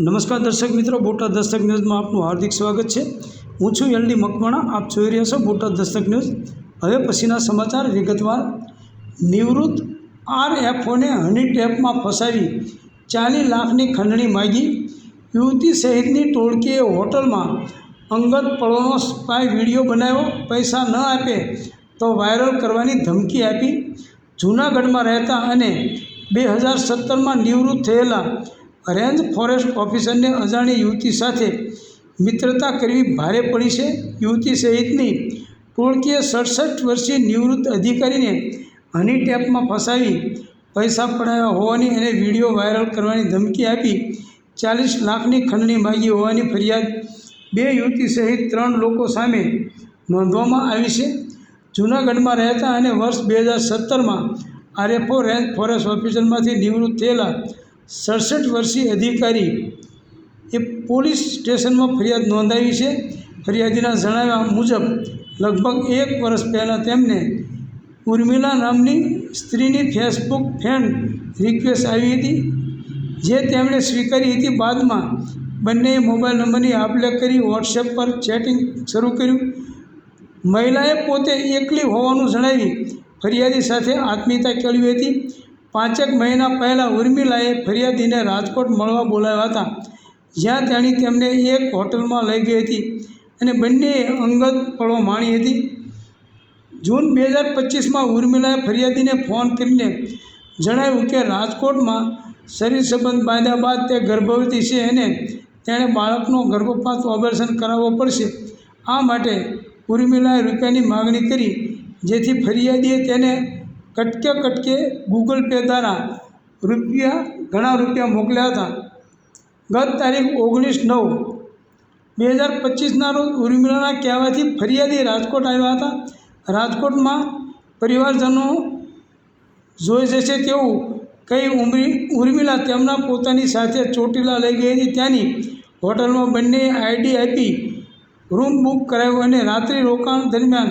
નમસ્કાર દર્શક મિત્રો, બોટાદ દસ્તક ન્યૂઝમાં આપનું હાર્દિક સ્વાગત છે. હું છું એલડી મકવાણા, આપ જોઈ રહ્યા છો બોટાદ દસ્તક ન્યૂઝ. હવે પછીના સમાચાર વિગતવાર. નિવૃત્ત આર એફઓને હની ટેપમાં ફસાવી ચાલીસ લાખની ખંડણી માગી. યુવતી સહિતની ટોળકીએ હોટલમાં અંગત પળોનો સ્પાય વીડિયો બનાવ્યો. પૈસા ન આપે તો વાયરલ કરવાની ધમકી આપી. જૂનાગઢમાં રહેતા અને બે હજાર સત્તરમાં નિવૃત્ત થયેલા રેન્જ ફોરેસ્ટ ઓફિસરને અજાણી યુવતી સાથે મિત્રતા કરવી ભારે પડી છે. યુવતી સહિતની ટોળકીએ સડસઠ વર્ષીય નિવૃત્ત અધિકારીને હની ટેપમાં ફસાવી, પૈસા પડાવ્યા હોવાની અને વીડિયો વાયરલ કરવાની ધમકી આપી ચાલીસ લાખની ખંડણી માગી હોવાની ફરિયાદ બે યુવતી સહિત ત્રણ લોકો સામે નોંધવામાં આવી છે. જૂનાગઢમાં રહેતા અને વર્ષ બે હજાર સત્તરમાં આરએફઓ રેન્જ ફોરેસ્ટ ઓફિસરમાંથી નિવૃત્ત થયેલા સડસઠ વર્ષીય અધિકારી એ પોલીસ સ્ટેશનમાં ફરિયાદ નોંધાવી છે. ફરિયાદીના જણાવ્યા મુજબ, લગભગ એક વર્ષ પહેલાં તેમને ઉર્મિલા નામની સ્ત્રીની ફેસબુક ફ્રેન્ડ રિક્વેસ્ટ આવી હતી, જે તેમણે સ્વીકારી હતી. બાદમાં બંનેએ મોબાઈલ નંબરની આપલે કરી વોટ્સએપ પર ચેટિંગ શરૂ કર્યું. મહિલાએ પોતે એકલી હોવાનું જણાવી ફરિયાદી સાથે આત્મીયતા કેળવી હતી. પાંચેક મહિના પહેલાં ઉર્મિલાએ ફરિયાદીને રાજકોટ મળવા બોલાવ્યા હતા. જ્યાં તેણી તેમને એક હોટલમાં લઈ ગઈ હતી અને બંનેએ અંગત પળો માણી હતી. જૂન બે હજાર પચીસમાં ઉર્મિલાએ ફરિયાદીને ફોન કરીને જણાવ્યું કે રાજકોટમાં શરીર સંબંધ બાંધ્યા બાદ તે ગર્ભવતી છે અને તેણે બાળકનો ગર્ભપાત ઓપરેશન કરાવવો પડશે. આ માટે ઉર્મિલાએ રૂપિયાની માગણી કરી, જેથી ફરિયાદીએ તેને કટકે કટકે ગૂગલ પે દ્વારા રૂપિયા, ઘણા રૂપિયા મોકલ્યા હતા. ગત તારીખ ઓગણીસ નવ, બે હજાર પચીસના રોજ ઉર્મિલાના કહેવાથી ફરિયાદી રાજકોટ આવ્યા હતા. રાજકોટમાં પરિવારજનો જોઈ જશે તેવું કઈ ઉમરી ઉર્મિલા તેમના પોતાની સાથે ચોટીલા લઈ ગઈ હતી ત્યાંની હોટલમાં બંને આઈડી આપી રૂમ બુક કરાવ્યો અને રાત્રિ રોકાણ દરમિયાન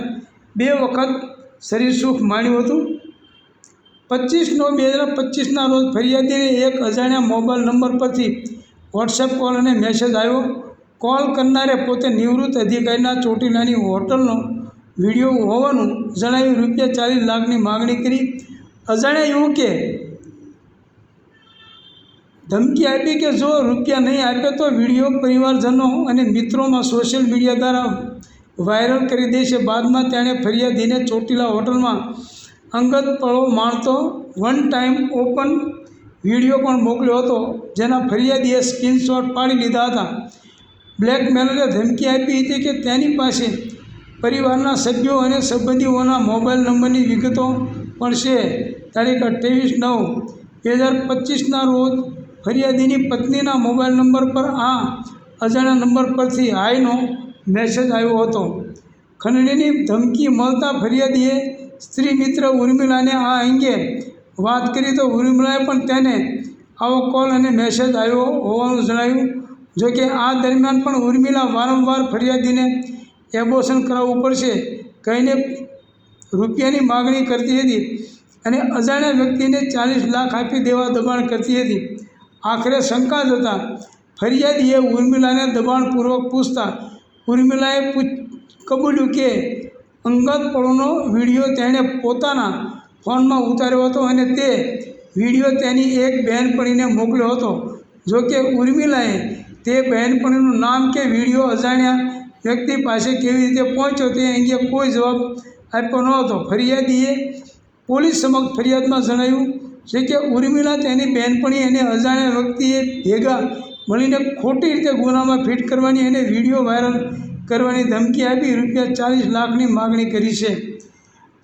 બે વખત શરીર સુખ માણ્યું હતું. પચીસ નવ બે હજાર પચીસના રોજ ફરિયાદીને એક અજાણ્યા મોબાઈલ નંબર પરથી વોટ્સએપ કોલ અને મેસેજ આવ્યો. કોલ કરનારે પોતે નિવૃત્ત અધિકારીના ચોટીલાની હોટલનો વીડિયો હોવાનું જણાવી રૂપિયા ચાલીસ લાખની માગણી કરી. અજાણ્યા યુવકે ધમકી આપી કે જો રૂપિયા નહીં આપે તો વીડિયો પરિવારજનો અને મિત્રોમાં સોશિયલ મીડિયા દ્વારા વાયરલ કરી દેશે. બાદમાં તેણે ફરિયાદીને ચોટીલા હોટલમાં અંગત પળો માણતો વન ટાઈમ ઓપન વીડિયો પણ મોકલ્યો હતો. જેના ફરિયાદીએ સ્ક્રીનશોટ પાડી લીધા હતા. બ્લેકમેલરે ધમકી આપી હતી કે તેની પાસે પરિવારના સભ્યો અને સંબંધીઓના મોબાઈલ નંબરની વિગતો પણ છે. તારીખ અઠ્ઠાવીસ નવ બે હજાર પચીસના રોજ ફરિયાદીની પત્નીના મોબાઈલ નંબર પર આ અજાણ્યા નંબર પરથી હાઈનો મેસેજ આવ્યો હતો. ખંડણીની ધમકી મળતા ફરિયાદીએ સ્ત્રી મિત્ર ઉર્મિલાને આ અંગે વાત કરી તો ઉર્મિલાએ પણ તેને આવો કોલ અને મેસેજ આવ્યો હોવાનું જણાવ્યું. જોકે આ દરમિયાન પણ ઉર્મિલા વારંવાર ફરિયાદીને એબોશન કરાવવું પડશે કહીને રૂપિયાની માગણી કરતી હતી અને અજાણ્યા વ્યક્તિને ચાલીસ લાખ આપી દેવા દબાણ કરતી હતી. આખરે શંકા જતા ફરિયાદીએ ઉર્મિલાને દબાણપૂર્વક પૂછતા ઉર્મિલાએ પૂછ, કબૂલ્યું કે અંગત વીડિયો તેણે પોતાના ફોનમાં ઉતાર્યો હતો અને તે વીડિયો તેની એક બહેનપણીને મોકલ્યો હતો. જોકે ઉર્મિલાએ તે બહેનપણીનું નામ કે વીડિયો અજાણ્યા વ્યક્તિ પાસે કેવી રીતે પહોંચ્યો તે અંગે કોઈ જવાબ આપ્યો ન હતો. ફરિયાદીએ પોલીસ સમક્ષ ફરિયાદમાં જણાવ્યું છે કે ઉર્મિલા તેની બહેનપણી અને અજાણ્યા વ્યક્તિએ ભેગા મળીને ખોટી રીતે ગુનામાં ફિટ કરવાની અને વીડિયો વાયરલ કરવાની ધમકી આપી રૂપિયા ચાલીસ લાખની માગણી કરી છે.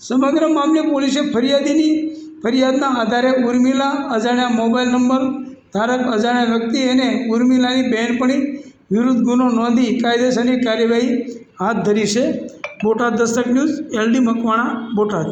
સમગ્ર મામલે પોલીસે ફરિયાદીની, ફરિયાદના આધારે ઉર્મિલા અજાણ્યા મોબાઈલ નંબર, ધારક અજાણ્યા વ્યક્તિ અને ઉર્મિલાની બહેનપણી વિરુદ્ધ ગુનો નોંધી કાયદેસરની કાર્યવાહી હાથ ધરી છે. Botad Dastak news, LD Makwana, Botad.